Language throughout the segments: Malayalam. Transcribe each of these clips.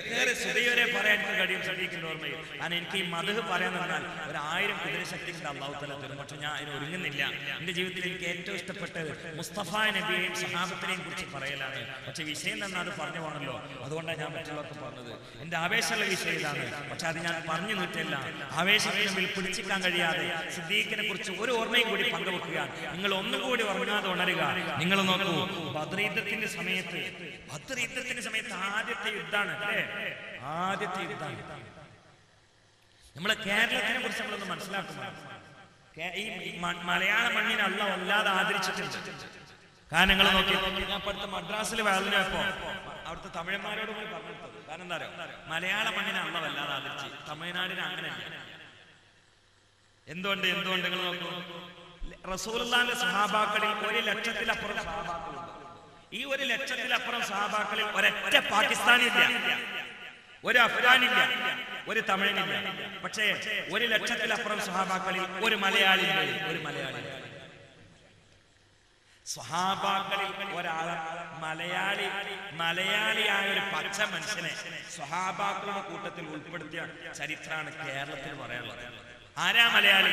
ഏറെ സുതയോരെ പറയാൻ എനിക്ക് കഴിയും സദീഖിന്റെ ഓർമ്മയിൽ. കാരണം എനിക്ക് ഈ മധു പറയാൻ നിന്നാൽ ഒരു ആയിരം കുതിരശക്തിക്ക് അള്ളാഹു തല തരും. പക്ഷെ ഞാൻ അതിന് ഒരുങ്ങുന്നില്ല. എന്റെ ജീവിതത്തിൽ എനിക്ക് ഏറ്റവും ഇഷ്ടപ്പെട്ടത് മുസ്തഫ നബിയെയും സഹാബത്തിനെയും കുറിച്ച് പറയലാണ്. പക്ഷെ വിഷയം തന്നെ അത് പറഞ്ഞു പോകണല്ലോ അതുകൊണ്ടാണ് ഞാൻ മറ്റുള്ളവർക്ക് പറഞ്ഞത്. എന്റെ ആവേശമുള്ള വിഷയം പക്ഷെ അത് ഞാൻ പറഞ്ഞു നീട്ടില്ല ആവേശത്തിന് പിടിച്ചിക്കാൻ കഴിയാതെ സിദ്ദീഖിനെ കുറിച്ച് ഒരു ഓർമ്മയും കൂടി പങ്കുവെക്കുക നിങ്ങൾ ഒന്നുകൂടി ഉറങ്ങാതെ ഉണരുക. നിങ്ങൾ നോക്കൂ ബദ്രീദ്ധത്തിന്റെ സമയത്ത് ബദ്രീദ്ധത്തിന്റെ സമയത്ത് ആദ്യത്തെ യുദ്ധമാണ് അല്ലേ? ആദ്യത്തെ യുദ്ധം. നമ്മളെ കേരളത്തിനെ കുറിച്ച് നമ്മളൊന്ന് മനസ്സിലാക്കുമ്പോൾ കേ- ഈ മലയാള മണ്ണിനെ അള്ള വല്ലാതെ ആദരിച്ചിട്ടുണ്ട്. കാരണങ്ങൾ നോക്കി. ഞാൻ മദ്രാസിൽ വളർന്നപ്പോ അവിടുത്തെ തമിഴന്മാരോട് പോയി പറഞ്ഞെടുത്തത് കാരണം എന്താ അറിയോ? മലയാള മണ്ണിനെ അള്ള വല്ലാതെ ആദരിച്ച് തമിഴ്നാടിനെ അങ്ങനെയല്ല. എന്തുകൊണ്ട്? എന്തുകൊണ്ട് നിങ്ങൾ നോക്കൂ. റസൂലിന്റെ സഹാബാക്കളിൽ ഒരു ലക്ഷത്തിലപ്പുറം സഹാബാക്കളുണ്ട്. ഈ ഒരു ലക്ഷത്തിലപ്പുറം സഹാബാക്കളിൽ ഒരൊറ്റ പാകിസ്ഥാനില്ല ഒരു അഫ്ഗാനില്ല ഒരു തമിഴനില്ല. പക്ഷേ ഒരു ലക്ഷത്തിലപ്പുറം സ്വഹാബാക്കളിൽ ഒരു മലയാളി ഒരു മലയാളി സ്വഹാബാക്കളിൽ ഒരാൾ മലയാളി മലയാളിയായ ഒരു പച്ച മനുഷ്യനെ സ്വഹാബാക്കളുടെ കൂട്ടത്തിൽ ഉൾപ്പെടുത്തിയ ചരിത്രമാണ് കേരളത്തിൽ പറയാനുള്ളത്. ആരാ മലയാളി?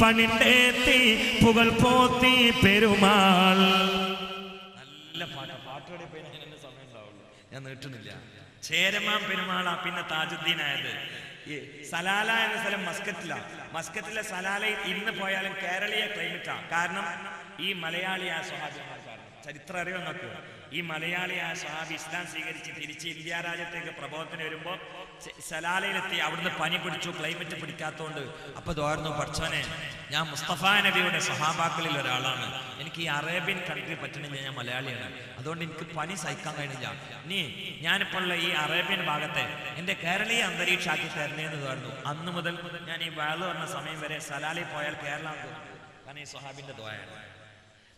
പണിണ്ടേത്തി പുകൾ പോത്തി പെരുമാൾ. നല്ല പാട്ട്. പാട്ടോടെ പോയി സമയം ഉണ്ടാവുള്ളൂ. ഞാൻ നീട്ടുന്നില്ല. ചേരമാൻ പെരുമാളാ പിന്നെ താജുദ്ദീനായത്. ഈ സലാല എന്ന സ്ഥലം മസ്കറ്റിലാണ് മസ്കറ്റിലെ സലാലയിൽ ഇന്ന് പോയാലും കേരളീയ ക്ലൈമറ്റാ. കാരണം ഈ മലയാളിയായ സ്വഹാബിമാർ കാരണം ചരിത്രം അറിയാൻ നോക്കുക ഈ മലയാളിയായ സ്വഹാബി ഇസ്ലാം സ്വീകരിച്ച് തിരിച്ച് ഇന്ത്യ രാജ്യത്തേക്ക് പ്രബോധനം വരുമ്പോൾ സലാലയിലെത്തി അവിടുന്ന് പനി പിടിച്ചു ക്ലൈമറ്റ് പിടിക്കാത്തതുകൊണ്ട് അപ്പൊ തോർന്നു പഠിച്ചവനെ ഞാൻ മുസ്തഫ നബിയുടെ സഹാബാക്കളിൽ ഒരാളാണ്. എനിക്ക് ഈ അറേബ്യൻ കൺട്രി പറ്റണമെങ്കിൽ ഞാൻ മലയാളിയാണ്. അതുകൊണ്ട് എനിക്ക് പനി സഹിക്കാൻ കഴിഞ്ഞില്ല നീ ഞാനിപ്പോൾ ഉള്ള ഈ അറേബ്യൻ ഭാഗത്തെ എന്റെ കേരളീയ അന്തരീക്ഷമാക്കി തരണേന്ന് തോന്നുന്നു അന്ന് മുതൽ ഞാൻ ഈ വാൾ പറഞ്ഞ സമയം വരെ സലാലയിൽ പോയാൽ കേരളം കാരണം ഈ സുഹാബിന്റെ ദ്വായാണ്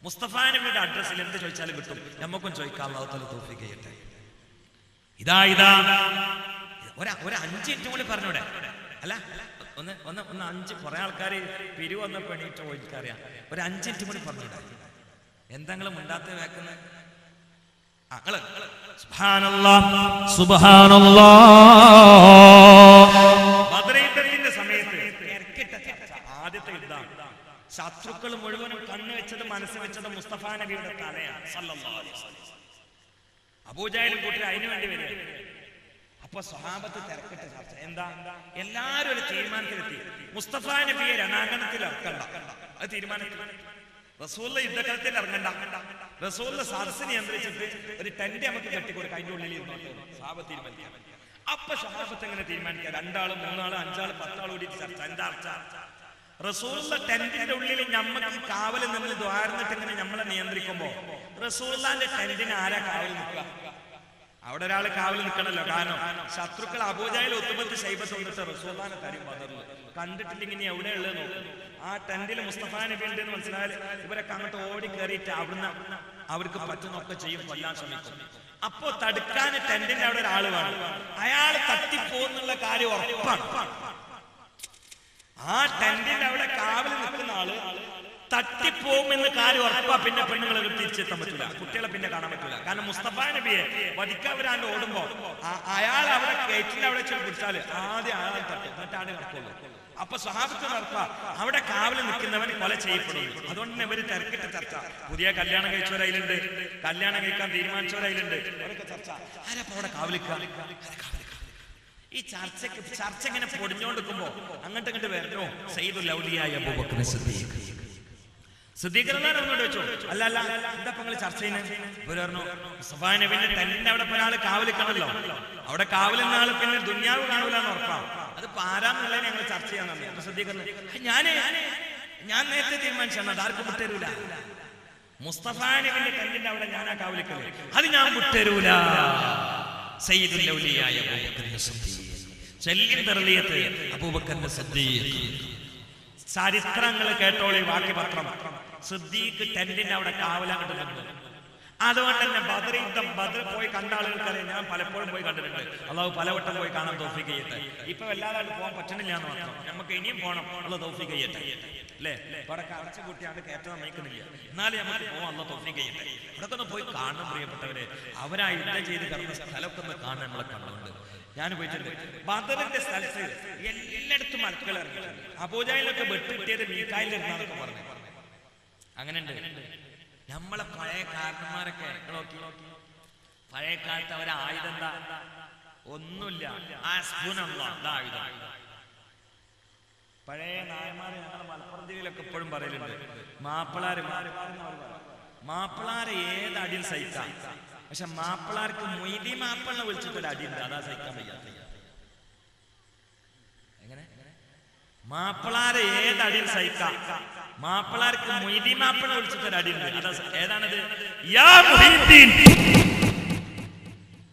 മുസ്തഫ നബിയുടെ അഡ്രസ്സിൽ എന്ത് ചോദിച്ചാലും കിട്ടും. നമുക്കും ചോദിക്കാം അള്ളാഹു തല ചെയ്യട്ടെ. ഇതാ ഇതാ. ഒരു ഒരു അഞ്ച് മിനിറ്റ് കൂടി പറഞ്ഞൂടെ? അല്ല ഒന്ന് ഒന്ന് ഒന്ന് അഞ്ച് കുറെ ആൾക്കാർ പിരിവ് പെണീറ്റ് പോയിക്കറിയാം ഒരു അഞ്ച് മിനിറ്റ് കൂടി പറഞ്ഞൂടെ? എന്തെങ്കിലും ഉണ്ടാത്ത വേക്കുന്നത് സുബ്ഹാനല്ലാ സമയത്ത് ആദ്യത്തെ യുദ്ധം. ശത്രുക്കൾ മുഴുവനും കണ്ണു വെച്ചത് മനസ്സ് വെച്ചത് മുസ്തഫ നബിയുടെ തലയാണ്. അബൂജാഹിലും കൂട്ടി അതിനു വേണ്ടി വരിക അപ്പൊ സ്വഹാബത്ത് തിരക്കിട്ട് ചർച്ച. എന്താ? എല്ലാരും ഒരു തീരുമാനത്തിലെത്തി മുസ്തഫ നബിയെ രണാങ്കണത്തിൽ ഇറക്കണ്ട. അത് തീരുമാനത്തിൽ റസൂലിന്റെ യുദ്ധക്കളത്തിൽ ഇറങ്ങണ്ട. റസൂലിന്റെ സദസ് നിയന്ത്രിച്ചിട്ട് ഒരു ടെന്റ് നമുക്ക് കെട്ടിക്കൊടുക്കുക അതിന്റെ ഉള്ളിൽ സാബത്ത് തീരുമാനിക്കാം. അപ്പൊ സ്വഭാവത്ത് എങ്ങനെ തീരുമാനിക്കാം? രണ്ടാളും മൂന്നാളും അഞ്ചാളും പത്താൾ കൂടി ചർച്ച. എന്താ ചർച്ച? റസൂലിന്റെ ടെന്റിന്റെ ഉള്ളിൽ ഞമ്മക്ക് കാവൽ നിന്ന് ദ്വാരന്നിട്ട് ഇങ്ങനെ നമ്മളെ നിയന്ത്രിക്കുമ്പോ? റസൂലിന്റെ ടെന്റിന് ആരാ കാവൽ നിൽക്കുക? അവിടെ ഒരാൾ കാവൽ നിൽക്കണല്ലോ. കാരണം ശത്രുക്കൾ അബൂജായിൽ ഒത്തുപത്ത് ശൈബത്ത് വന്നിട്ട് റസൂലാനെ തരും ബദറിൽ കണ്ടിട്ടില്ലെങ്കിൽ ഇനി എവിടെയുള്ളത് നോക്കും. ആ ടെന്റിൽ മുസ്തഫ നബി ഉണ്ട് എന്ന് മനസ്സിലായാൽ ഇവരൊക്കെ അങ്ങോട്ട് ഓടി കയറിയിട്ട് അവിടുന്ന് അവർക്ക് പറ്റുന്നൊക്കെ ചെയ്യും കൊല്ലാൻ ശ്രമിക്കും. അപ്പോ തടുക്കാൻ ടെന്റിന്റെ അവിടെ ഒരാൾ വേണം. അയാൾ തട്ടിപ്പോന്നുള്ള കാര്യം ഉറപ്പാണ്. ആ ടെന്റിന്റെ അവിടെ കാവൽ നിൽക്കുന്ന ആൾ തട്ടിപ്പോകുമെന്ന് കാര്യം ഉറപ്പാ. പിന്നെ പെണ്ണുങ്ങളെ തിരിച്ചെത്താൻ പറ്റില്ല കുട്ടികളെ പിന്നെ കാണാൻ പറ്റില്ല കാരണം മുസ്തഫ നബിയെ വധിക്കാൻ വരാണ്ട് ഓടുമ്പോ അയാൾ അവിടെ ഗേറ്റിന്റെ അവിടെ ചെന്ന് പിടിച്ചാൽ ആദ്യം അയാൾ തട്ടി. എന്നിട്ടാണ് കിടക്കുള്ളൂ. അപ്പൊ സ്വഹാബത്ത് നടത്ത അവിടെ കാവൽ നിൽക്കുന്നവൻ കൊല ചെയ്യപ്പെടും അതുകൊണ്ട് തന്നെ ഇവർ തിരക്കിട്ട ചർച്ച. പുതിയ കല്യാണം കഴിച്ചവരയിലുണ്ട് കല്യാണം കഴിക്കാൻ തീരുമാനിച്ചവരയിലുണ്ട് അവിടെ കാവലിക്കുക? ഈ ചർച്ചക്ക് ചർച്ച ഇങ്ങനെ പൊടിഞ്ഞോണ്ടിരിക്കുമ്പോ അങ്ങോട്ട് ഇങ്ങോട്ട് വരണോ? സയ്യിദുൽ ലൗലിയായ അബൂബക്കർ ചർച്ച അവിടെ ഒരാൾ കാവലിക്കണല്ലോ അവിടെ കാവലെന്ന പിന്നെ ദുന്യാവ് കാണൂലെന്ന് അത് പാരാന്നുള്ള ഞങ്ങൾ ചർച്ച ചെയ്യാൻ തന്നെ സിദ്ദീഖ് ഞാൻ നേരത്തെ തീരുമാനിച്ചാണ് ആർക്കും വിട്ടരൂല. മുസ്തഫ നബിന്റെ ടെന്റിന്റെ അവിടെ ഞാനാ കാവലിക്കൽ അത് ഞാൻ വിട്ടരൂല. സയ്യിദുൽ ഔലിയായ അബൂബക്കർ സിദ്ദീഖ്. ചെല്ലിൻ അബൂബക്കറിന്റെ സിദ്ദീഖ്. ചരിത്രങ്ങൾ കേട്ടോളി ബാക്കി പത്രം സിദ്ദീഖ് ടെന്റിന്റെ അവിടെ കാവലാണ്ട് നിന്നു അതുകൊണ്ട് തന്നെ ബദർ യുദ്ധം ബദർ പോയി കണ്ട ആളുകൾക്കറിയാം ഞാൻ പലപ്പോഴും പോയി കണ്ടിട്ടുണ്ട്. അള്ളാഹു പലവട്ടം പോയി കാണാൻ തോഫിക്ക് ചെയ്യട്ടെ. ഇപ്പൊ വല്ലാതായിട്ട് പോകാൻ പറ്റണില്ല എന്ന് മാത്രം. നമുക്ക് ഇനിയും പോകണം. അള്ള തോഫിക്ക് ചെയ്യട്ടെ. അല്ലേ? ഇവിടെ അടച്ചു കൂട്ടിയാണ്ട് കയറ്റാൻ നയിക്കുന്നില്ല. എന്നാലും നമുക്ക് പോകാം അള്ള തോഫിക്ക് ചെയ്യട്ടെ. ഇവിടെ ഒന്ന് പോയി കാണണം പ്രിയപ്പെട്ടവരെ. അവരാ യുദ്ധം ചെയ്ത് കിടന്ന സ്ഥലമൊക്കെ ഒന്ന് കാണാൻ നമ്മളെ കണ്ടുണ്ട് ഞാൻ പോയിട്ടുണ്ട്. ബദറിന്റെ സ്ഥലത്ത് എല്ലായിടത്തും മലക്കൾ ഇറങ്ങി അബൂജായിലൊക്കെ വെട്ടുകിട്ടിയത് മീക്കായിലിരുന്നാന്നൊക്കെ പറഞ്ഞു. അങ്ങനെയുണ്ട്. നമ്മളെ പഴയ കാരണന്മാരൊക്കെ നോക്കി. പഴയ കാലത്ത് അവരെ ആയുധം എന്താ? ഒന്നുമില്ല. ആ ഇതാ ആയുധം. പഴയ നായന്മാര് ഞങ്ങളുടെ മലപ്പുറം ജില്ലയിലൊക്കെ എപ്പോഴും പറയലുണ്ട്. മാപ്പിളാര് മാപ്പിളാരെ ഏത് അടിയിൽ സഹിക്കാം? പക്ഷെ മാപ്പിളാർക്ക് മൊയ്തി മാപ്പിളിനെ വിളിച്ചിട്ടൊരു അടിയുണ്ട്. അതാ സഹിക്കാൻ വയ്യാത്ത എങ്ങനെ? മാപ്പിളാരെ ഏത് അടിയിൽ സഹിക്കാം? മാപ്പിളാർക്ക് മൊയ്തി മാപ്പിള വിളിച്ചിട്ടൊരു അടിയുണ്ട്. അതാ സ- ഏതാണത്? യാ മുഹീദ്ദീൻ.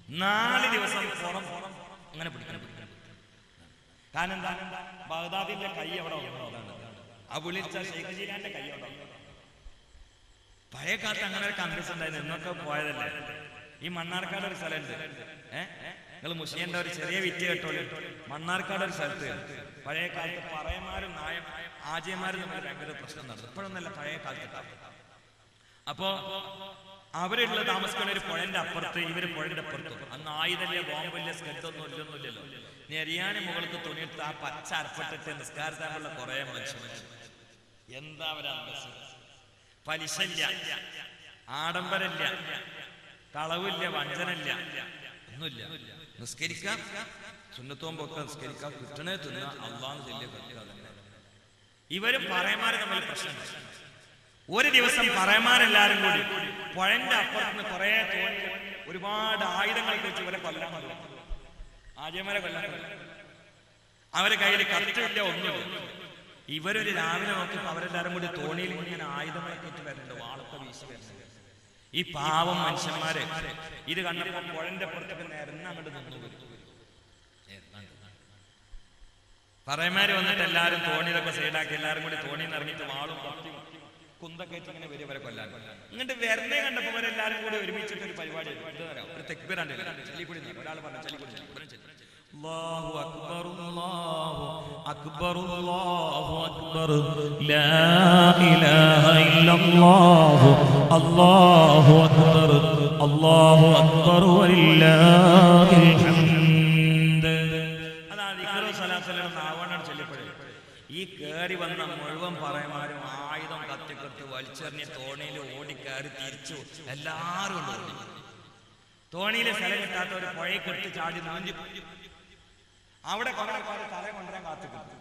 നാല് ദിവസം പുറം അങ്ങനെ പിടിക്കണം. കാരണം എന്താ? ബഗ്ദാദിന്റെ കൈ അവിടെ വന്നതാണ് ആ വിളിച്ച ഷെയ്ഖ് ജീലാന്റെ കൈ അവിടെ. പഴയ കാലത്ത് അങ്ങനെ ഒരു കമ്പനി ഉണ്ടായിരുന്നു. ഇന്നൊക്കെ പോയതല്ലേ? ഈ മണ്ണാർക്കാട് ഒരു സ്ഥലമുണ്ട്. ഏഹ് നിങ്ങൾ മുസ്ലിന്റെ ഒരു ചെറിയ വിറ്റ് കേട്ടോളൂ. മണ്ണാർക്കാട് ഒരു സ്ഥലത്ത്. പഴയ കാലത്ത് പറയന്മാരും നായ ആജയന്മാരും തമ്മിൽ ഭയങ്കര പ്രശ്നം നടന്നു. ഇപ്പോഴൊന്നല്ല പഴയ കാലത്ത് അപ്പോ അവരുള്ള താമസിക്കുന്ന ഒരു പുഴന്റെ അപ്പുറത്ത് ഇവർ പുഴന്റെ അപ്പുറത്തും അന്ന് ആയുധല്ലേ ബോംബില്ല സ്കെറ്റൊന്നും ഇല്ലൊന്നുമില്ലല്ലോ. നെരിയാണി മുകളിൽ തുണിയെടുത്ത് ആ പച്ച അർപ്പിട്ടിട്ട് നിസ്കാരത്താനുള്ള കുറെ മനുഷ്യൻ എന്താ അവരാ അന്തസ്സ്? പലിശല്ല ആഡംബരല്ല കളവില്ല വഞ്ചനല്ല ഒന്നുമില്ല. നിസ്കരിക്കാം. സുന്നത്തോമ്പൊക്കെ നിസ്കരിക്കാം കിട്ടണേ തിന്ന അള്ളാന്ന് ചൊല്ലിയ കത്തുക തന്നെ. ഇവരും പറയമാര് തമ്മിൽ പ്രശ്നം. ഒരു ദിവസം പറയമാരെല്ലാരും കൂടി പുഴന്റെ അപ്പുറത്ത് കുറെ തോണി ഒരുപാട് ആയുധങ്ങൾ വെച്ച് ഇവരെ കൊല്ലാൻ പറഞ്ഞു ആദ്യമരെ കൊല്ലാൻ. അവരെ കയ്യിൽ കത്തില്ല ഒന്നുമില്ല ഇവരൊരു രാവിലെ നോക്കിയപ്പോ അവരെല്ലാരും കൂടി തോണിയിൽ ഇങ്ങനെ ആയുധങ്ങളൊക്കെ ഇട്ട് വരുന്നുണ്ട് വാളൊക്കെ വീശി വരുന്നുണ്ട് ഈ പാവം മനുഷ്യന്മാരെ ഇത് കണ്ടപ്പോ പുഴന്റെ അപ്പുറത്തൊക്കെ നിരന്ന് അങ്ങോട്ട് നിന്നു പറയമാര് വന്നിട്ട് എല്ലാവരും തോണിയിലൊക്കെ സൈഡാക്കി എല്ലാവരും കൂടി തോണിയിൽ നിന്ന് വാളും കത്തിയും കുന്തൊക്കെ ഇങ്ങനെ വലിയ വരെ കൊല്ലാൻ. എന്നിട്ട് വെറുതെ കണ്ടപ്പോ എല്ലാവരും കൂടി ഒരുമിച്ചിട്ട് ഒരു പരിപാടി. ഒരു തെക്കുപേരാണ്ട് ചലിക്കൂടി ഒരാൾ പറഞ്ഞു ചലിക്കൂടി അല്ലാഹു അക്ബർ അല്ലാഹു അക്ബർ അല്ലാഹു അക്ബർ. ലാ ഇലാഹ ഇല്ലല്ലാഹു അല്ലാഹു അക്ബർ. അല്ലാഹു അക്ബർ വലില്ലാഹിൽ ഹംദ് ഈ കയറി വന്ന മുഴുവൻ പറയമാരും ആയുധം കത്തിക്കെടുത്ത് വലിച്ചെറിഞ്ഞ് തോണിയിൽ ഓടിക്കയറി തിരിച്ചു. ഓടി തോണിയിൽ സ്ഥലം കിട്ടാത്ത ഒരു പുഴയ്ക്കെടുത്ത് ചാടി നാഞ്ചി അവിടെ ആൾക്കാർ തല കൊണ്ടുവരാൻ കാത്തിക്കുന്നു.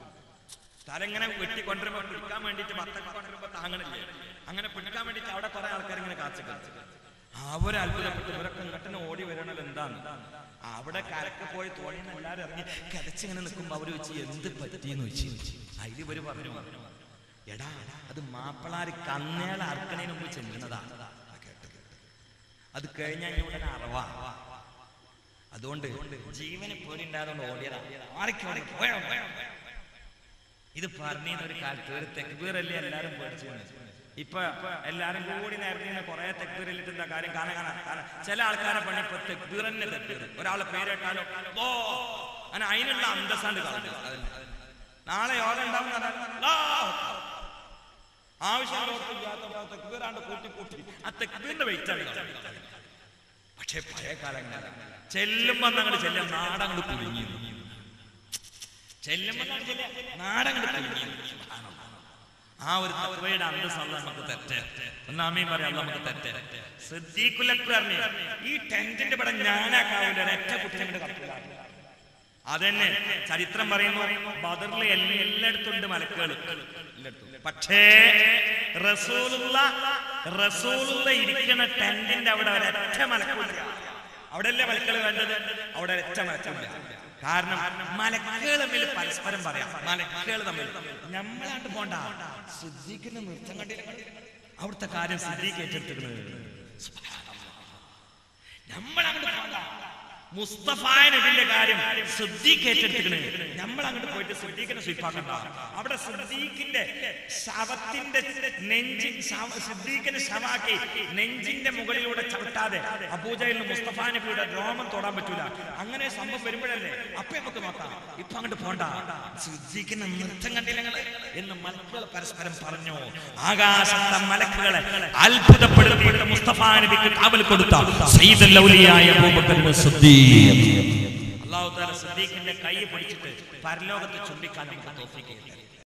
തല ഇങ്ങനെ വെട്ടി കൊണ്ടുവരുമ്പോൾ പിടിക്കാൻ വേണ്ടിട്ട് ഭക്തൊക്കെ കൊണ്ടുവരുമ്പോ താങ്ങണില്ലേ? അങ്ങനെ പിടിക്കാൻ വേണ്ടിട്ട് അവിടെ കുറെ ആൾക്കാർ ഇങ്ങനെ കാത്തിക്കുന്നു. അവരെ അത്ഭുതപ്പെട്ട്. ഇവരൊക്കെ ഇങ്ങോട്ടിന് ഓടി വരണത് എന്താണ് അവിടെ കരക്ക് പോയി തോണിന്ന് എല്ലാരും ഇറങ്ങി കരച്ചിങ്ങനെ നിൽക്കുമ്പോ അവർ വെച്ച് എന്ത് പറ്റിയെന്ന് വെച്ച് അതിൽ ഇവർ പറഞ്ഞു എടാ അത് മാപ്പിളാര് കന്നേള അർക്കണേന് മുമ്പ് ചെല്ലുന്നതാ. അത് കഴിഞ്ഞാൽ ഇവിടെ അറവാ. അതുകൊണ്ട് ജീവന് പേടിണ്ടായതുകൊണ്ട് ഓടിയതാ. ഇത് പറഞ്ഞ ഒരു കാലത്ത് ഒരു തെക്കുപേരല്ലേ എല്ലാരും പേടിച്ചു ഇപ്പൊ എല്ലാരും കൂടി നേരത്തെ കുറെ തെക്കുപേരിലിട്ട് എന്താ കാര്യം? കാണാൻ കാണാൻ ചില ആൾക്കാരെ പണി ഇപ്പൊ തെക്കുപീർ തന്നെ തെക്കുപീർ ഒരാളെ പേരെട്ടാലോ അങ്ങനെ അതിനുള്ള അന്തസ്സാണ്ട് അതന്നെ. നാളെ യോഗ ഉണ്ടാവും ആവശ്യം ആ. പക്ഷേ പഴയ കാലങ്ങളിൽ ചെല്ലുമ്പോ ഞങ്ങൾ ചെല്ലും നാടങ്ങൾ കുടുങ്ങി. ആ ഒരു തത്വയുടെ അന്തസ്സല്ല നമുക്ക് തെറ്റ്. ഒന്നാമേ പറയാം നമുക്ക് തെറ്റ്. സിദ്ദീഖുലക്ക് പറഞ്ഞു ഈ ടെന്റിന്റെ ഇവിടെ ഞാനാക്കാവില്ല ഒരൊറ്റ കുട്ടിനെ കൊണ്ട് കത്തില്ല അതന്നെ. ചരിത്രം പറയുന്നു ബദറിലെ എല്ലായിടത്തും ഉണ്ട് മലക്കുകൾ. പക്ഷേ റസൂലുള്ള റസൂലുള്ള ഇരിക്കുന്ന ടെന്റിന്റെ അവിടെ ഒരൊറ്റ മലക്കില്ല അവിടെ അല്ലേ മലക്കൾ വേണ്ടത്? അവിടെ ഒരൊറ്റ മലക്കില്ല കാരണം മലക്കുകൾ തമ്മിൽ പരസ്പരം പറയാം. മലക്കുകൾ തമ്മിൽ. നമ്മളാണ്ട് പോണ്ട. സിദ്ദീഖിന്റെ നൃത്തം കണ്ടില്ല? അവിടുത്തെ കാര്യം സിദ്ദീഖ് ഏറ്റെടുത്തിരുന്നത് നമ്മളങ്ങോട്ട് പോണ്ട നബിന്റെ കാര്യം സിദ്ദീഖ് ഏറ്റെടുത്തിക്കണ് നമ്മൾ അങ്ങോട്ട് പോയിട്ട് സിദ്ദീഖിനെ സ്വീപ്പാക്കണ്ട അവിടെ സിദ്ദീഖിന്റെ ശവത്തിന്റെ നെഞ്ചിൻ സിദ്ദീഖിനെ ശവാക്കി നെഞ്ചിന്റെ മുകളിലൂടെ ചവിട്ടാതെ അബൂജയിൽ മുസ്തഫാ നബിയുടെ രോമം തൊടാൻ പറ്റൂല. അങ്ങനെ സംഭവം വരുമ്പോഴല്ലേ? അപ്പൊ നമുക്ക് നോക്കാം. ഇപ്പൊ അങ്ങോട്ട് പോണ്ട. സിദ്ദീഖിനെ നൃത്തം കണ്ടില്ല എന്ന് മലക്കുകൾ പരസ്പരം പറഞ്ഞു. ആകാശത്തെ മലക്കുകളെ അത്ഭുതപ്പെടുത്തി മുസ്തഫാ നബിക്ക് കാവൽ കൊടുത്ത സയ്യിദ് ലൗലിയായ അബൂബക്കർ സിദ്ദീഖ് അള്ളാഹു താല സിദ്ദീഖിന്റെ കൈ പിടിച്ചിട്ട് പരലോകത്ത് ചുംബിക്കാൻ നമുക്ക് തോഫിക്കുകയില്ല